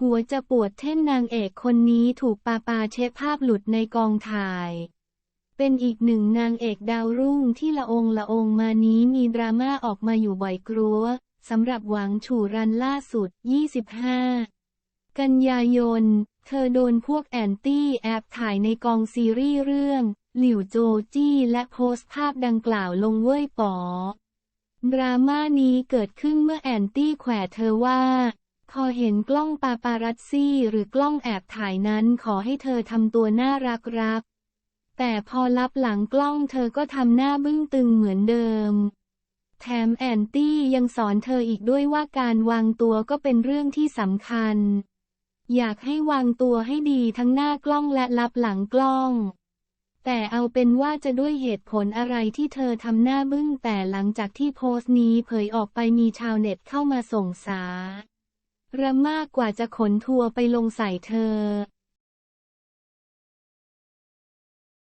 หัวจะปวดเท่นนางเอกคนนี้ถูกปาปาเช็ดภาพหลุดในกองถ่าย เป็นอีกหนึ่งนางเอกดาวรุ่งที่ละองละองมานี้มีดราม่าออกมาอยู่บ่อยกลัวสำหรับหวังฉู่รันล่าสุด 25 กันยายน เธอโดนพวกแอนตี้แอบถ่ายในกองซีรีส์เรื่อง หลิวโจจี้และโพสต์ภาพดังกล่าวลงเว่ยป๋อดราม่านี้เกิดขึ้นเมื่อแอนตี้แขวะเธอว่า พอเห็นกล้องปาปารัสซี่หรือกล้องแอบถ่ายนั้นขอให้เธอทำตัวน่ารักรัก แต่พอรับหลังกล้องเธอก็ทำหน้าบึ้งตึงเหมือนเดิม แถมแอนตี้ยังสอนเธออีกด้วยว่าการวางตัวก็เป็นเรื่องที่สำคัญ อยากให้วางตัวให้ดีทั้งหน้ากล้องและรับหลังกล้อง แต่เอาเป็นว่าจะด้วยเหตุผลอะไรที่เธอทำหน้าบึ้งแต่หลังจากที่โพสต์นี้เผยออกไปมีชาวเน็ตเข้ามาส่งสา ระมากกว่าจะขนทัวร์ไปลงใส่เธอ